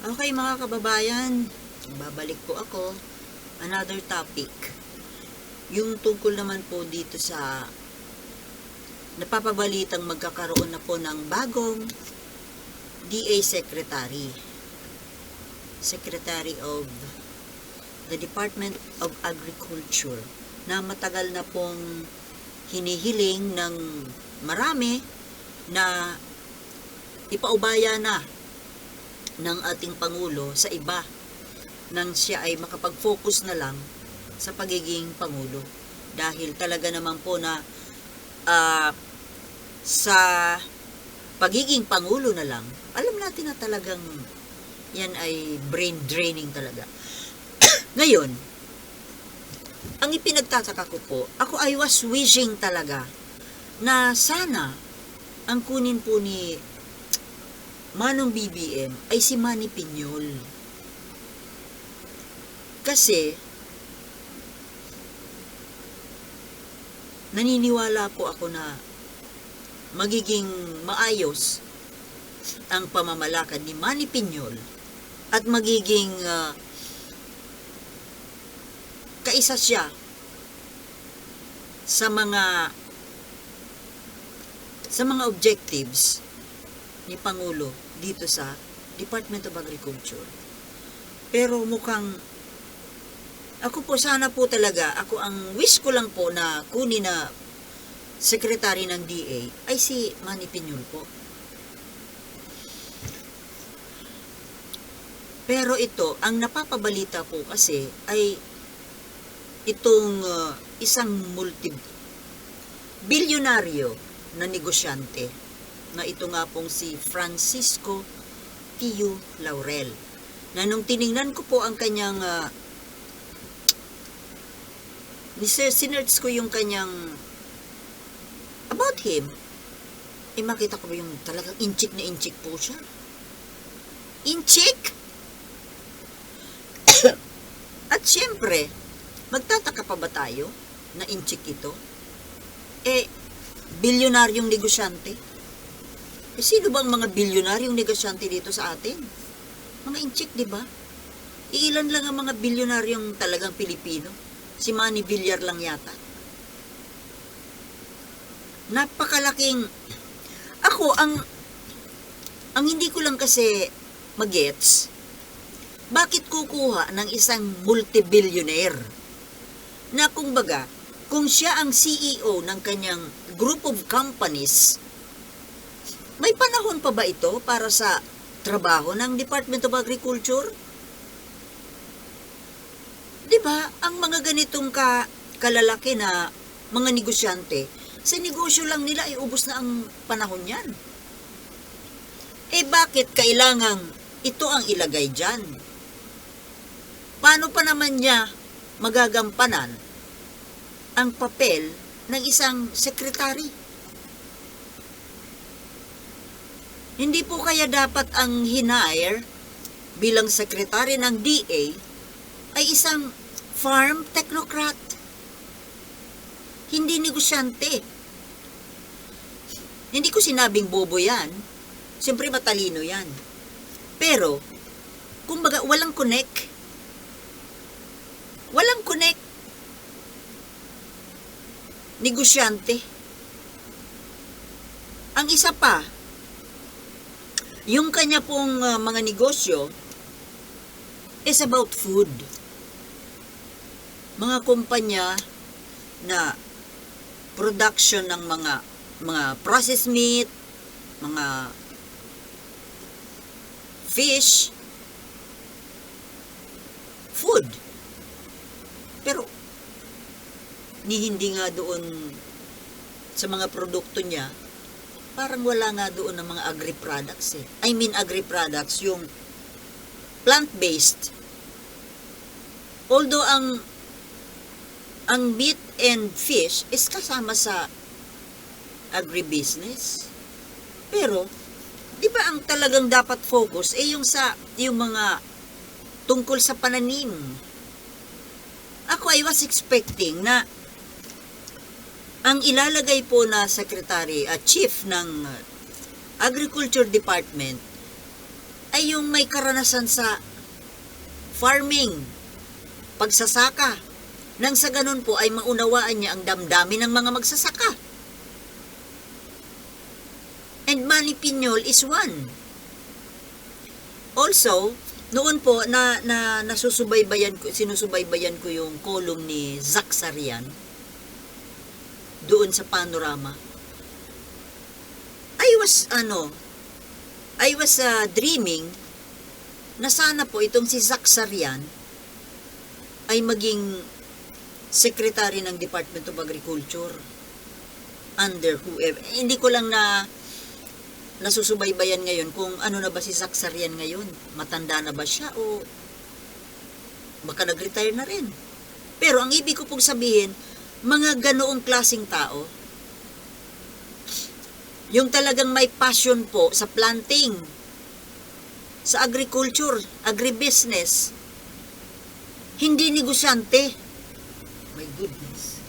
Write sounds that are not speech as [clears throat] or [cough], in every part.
Okay mga kababayan, babalik po ako. Another topic. Yung tungkol naman po dito sa napapabalitang magkakaroon na po ng bagong DA Secretary. Secretary of the Department of Agriculture na matagal na pong hinihiling ng marami na ipaubaya na ng ating Pangulo sa iba nang siya ay makapag-focus na lang sa pagiging Pangulo. Dahil talaga naman po na ah, sa pagiging Pangulo na lang, alam natin na talagang yan ay brain draining talaga. [clears throat] Ngayon, ang ipinagtataka ko po, ako I was wishing talaga na sana ang kunin po ni Manong BBM ay si Manny Pinyol. Kasi, naniniwala po ako na magiging maayos ang pamamalakad ni Manny Pinyol at magiging ah, kaisa siya sa mga sa mga objectives ni Pangulo dito sa Department of Agriculture. Pero mukhang ako po sana po talaga, ako ang wish ko lang po na kunin na secretary ng DA ay si Manny Pinyol po. Pero ito, ang napapabalita po kasi ay itong uh, isang multi bilyonaryo na negosyante na ito nga pong si Francisco Tio Laurel. Na nung tiningnan ko po ang kanyang uh, sinerch ko yung kanyang about him eh makita ko yung talagang inchik na inchik po siya? Inchik? [coughs] At syempre magtataka pa ba tayo na inchik ito? Eh bilyonaryong negosyante eh, sino bang mga bilyonaryong negosyante dito sa atin? Mga inchik, di ba? Iilan lang ang mga bilyonaryong talagang Pilipino. Si Manny Villar lang yata. Napakalaking... Ako, ang... Ang hindi ko lang kasi magets, bakit kukuha ng isang multibillionaire na kumbaga, kung siya ang CEO ng kanyang group of companies, may panahon pa ba ito para sa trabaho ng Department of Agriculture? 'Di ba? Ang mga ganitong ka kalalaki na mga negosyante, sa negosyo lang nila ay ubos na ang panahon niyan. Eh bakit kailangang ito ang ilagay diyan? Paano pa naman niya magagampanan ang papel ng isang sekretary? Hindi po kaya dapat ang hinire bilang sekretary ng DA ay isang farm technocrat. Hindi negosyante. Hindi ko sinabing bobo yan. Siyempre matalino yan. Pero, kumbaga, walang connect. Walang connect. Negosyante. Ang isa pa, yung kanya pong uh, mga negosyo is about food. Mga kumpanya na production ng mga mga processed meat, mga fish, food. Pero ni hindi nga doon sa mga produkto niya parang wala nga doon ng mga agri-products eh. I mean agri-products, yung plant-based. Although ang ang meat and fish is kasama sa agribusiness. Pero, di ba ang talagang dapat focus eh yung sa yung mga tungkol sa pananim. Ako I was expecting na ang ilalagay po na secretary at chief ng Agriculture Department ay yung may karanasan sa farming, pagsasaka. Nang sa ganun po ay maunawaan niya ang damdamin ng mga magsasaka. And Manny Piñol is one. Also, noon po na, na nasusubaybayan ko, sinusubaybayan ko yung column ni Zach Sarian doon sa panorama. I was ano, I was uh, dreaming na sana po itong si Zach Sarian ay maging secretary ng Department of Agriculture under whoever. Eh, hindi ko lang na nasusubaybayan ngayon kung ano na ba si Zach Sarian ngayon. Matanda na ba siya o baka nag-retire na rin. Pero ang ibig ko pong sabihin, mga ganoong klasing tao, yung talagang may passion po sa planting, sa agriculture, agribusiness, hindi negosyante. My goodness.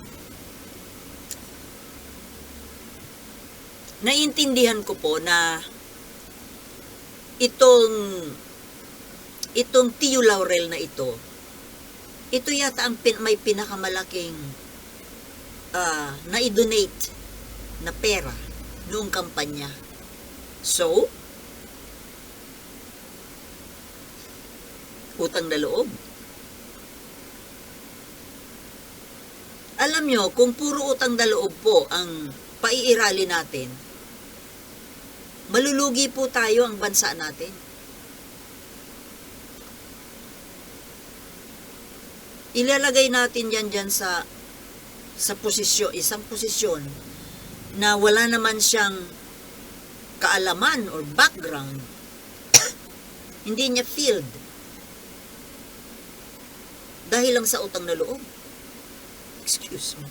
Naiintindihan ko po na itong itong Tio Laurel na ito, ito yata ang pin, may pinakamalaking uh, na-donate na pera noong kampanya. So, utang na loob. Alam nyo, kung puro utang na loob po ang paiirali natin, malulugi po tayo ang bansa natin. Ilalagay natin yan dyan sa sa posisyon, isang posisyon na wala naman siyang kaalaman or background. [coughs] Hindi niya field. Dahil lang sa utang na loob. Excuse me.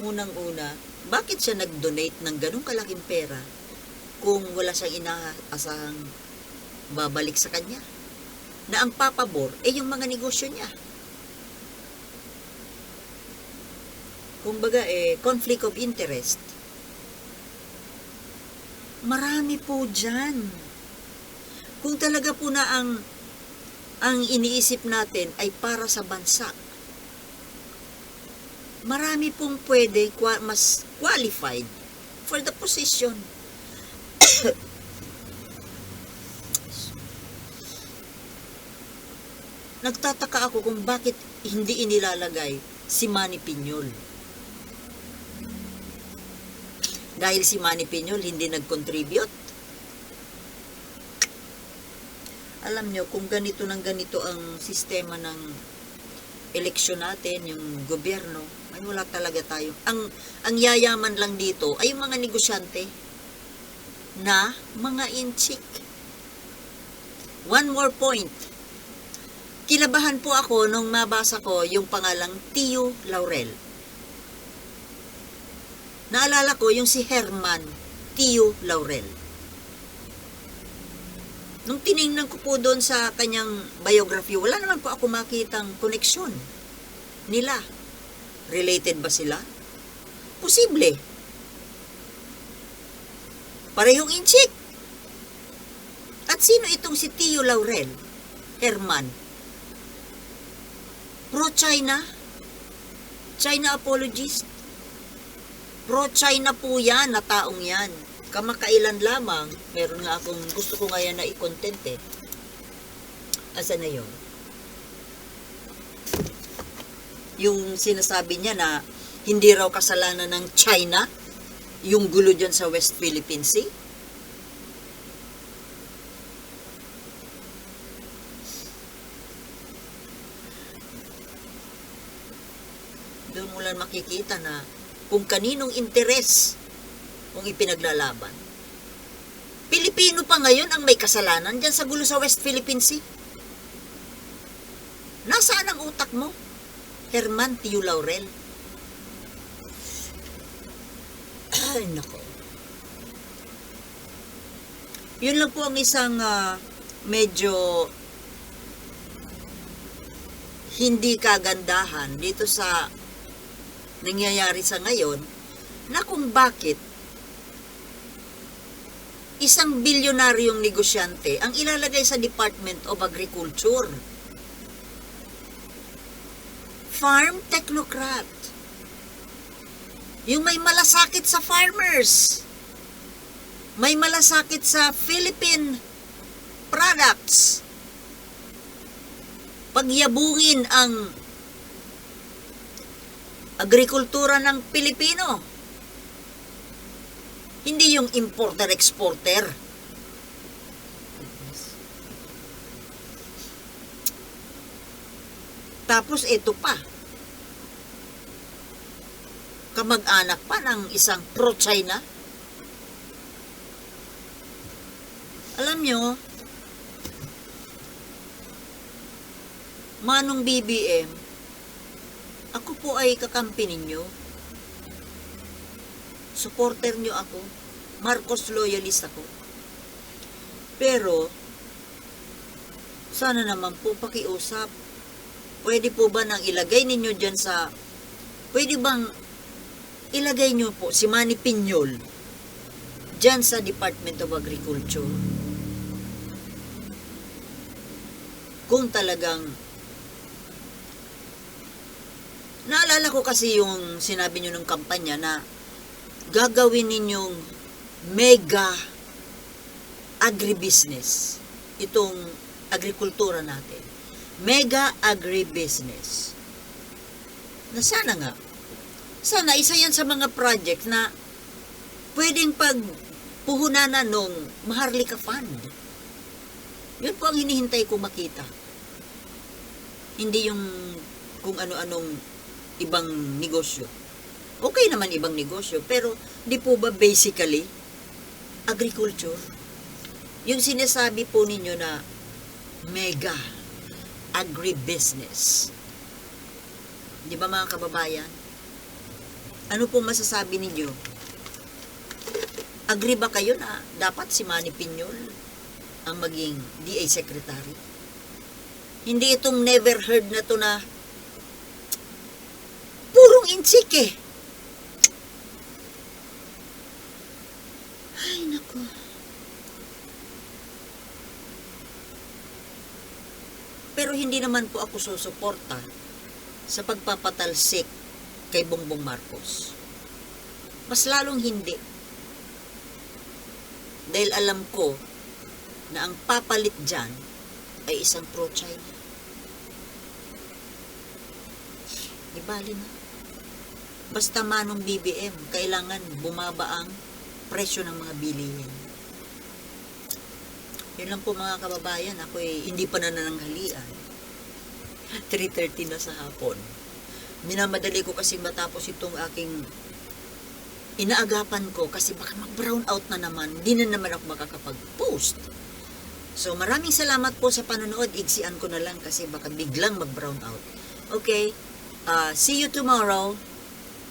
Unang-una, bakit siya nag-donate ng ganong kalaking pera kung wala siyang inaasahang babalik sa kanya? Na ang papabor ay yung mga negosyo niya. Kumbaga eh, conflict of interest. Marami po dyan. Kung talaga po na ang ang iniisip natin ay para sa bansa. Marami pong pwede mas qualified for the position. [coughs] Nagtataka ako kung bakit hindi inilalagay si Manny Piñol. Dahil si Manny Piñol hindi nag-contribute. Alam nyo, kung ganito ng ganito ang sistema ng eleksyon natin, yung gobyerno, ay wala talaga tayo. Ang, ang yayaman lang dito ay yung mga negosyante na mga inchik. One more point. Kinabahan po ako nung mabasa ko yung pangalang Tio Laurel. Naalala ko yung si Herman Tio Laurel. Nung tiningnan ko po doon sa kanyang biography, wala naman po ako makitang koneksyon nila. Related ba sila? Posible. Parehong inchik. At sino itong si Tio Laurel? Herman. Pro-China? China apologist? Pro-China po yan na taong yan kamakailan lamang, meron nga akong gusto ko ngayon na i-content eh. Asa na yun? Yung sinasabi niya na hindi raw kasalanan ng China yung gulo dyan sa West Philippine Sea. Doon makikita na kung kaninong interes kung ipinaglalaban. Pilipino pa ngayon ang may kasalanan dyan sa gulo sa West Philippine Sea. Nasaan ang utak mo? Herman Tio Laurel. [clears throat] Ay, nako. Yun lang po ang isang uh, medyo hindi kagandahan dito sa nangyayari sa ngayon na kung bakit isang bilyonaryong negosyante ang ilalagay sa Department of Agriculture. Farm technocrat. Yung may malasakit sa farmers. May malasakit sa Philippine products. Pagyabungin ang agrikultura ng Pilipino. Hindi yung importer-exporter. Tapos ito pa. Kamag-anak pa ng isang pro-China. Alam nyo, Manong BBM, ako po ay kakampi ninyo. Supporter nyo ako. Marcos loyalist ako. Pero, sana naman po pakiusap. Pwede po ba nang ilagay ninyo dyan sa... Pwede bang ilagay nyo po si Manny Pinyol dyan sa Department of Agriculture? Kung talagang Naalala ko kasi yung sinabi nyo ng kampanya na gagawin ninyong mega agribusiness itong agrikultura natin. Mega agribusiness. Na sana nga, sana isa yan sa mga project na pwedeng pagpuhunanan nung Maharlika Fund. Yun po ang hinihintay ko makita. Hindi yung kung ano-anong ibang negosyo. Okay naman ibang negosyo, pero di po ba basically agriculture? Yung sinasabi po ninyo na mega agribusiness. Di ba mga kababayan? Ano po masasabi ninyo? Agree ba kayo na dapat si Manny Pinyol ang maging DA Secretary? Hindi itong never heard na to na purong insik eh. Ay. Pero hindi naman po ako susuporta sa pagpapatalsik kay Bongbong Marcos. Mas lalong hindi. Dahil alam ko na ang papalit dyan ay isang pro-China. Di na. Basta manong BBM, kailangan bumaba ang presyo ng mga bilihin. Yun lang po mga kababayan, ako eh, hindi pa nanananghalian. 3.30 [laughs] na sa hapon. Minamadali ko kasi matapos itong aking inaagapan ko kasi baka mag-brown out na naman, hindi na naman ako makakapag-post. So maraming salamat po sa panonood, igsian ko na lang kasi baka biglang mag-brown out. Okay, uh, see you tomorrow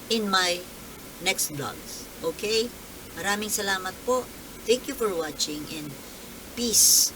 in my next vlogs. Okay? Maraming salamat po. Thank you for watching and peace.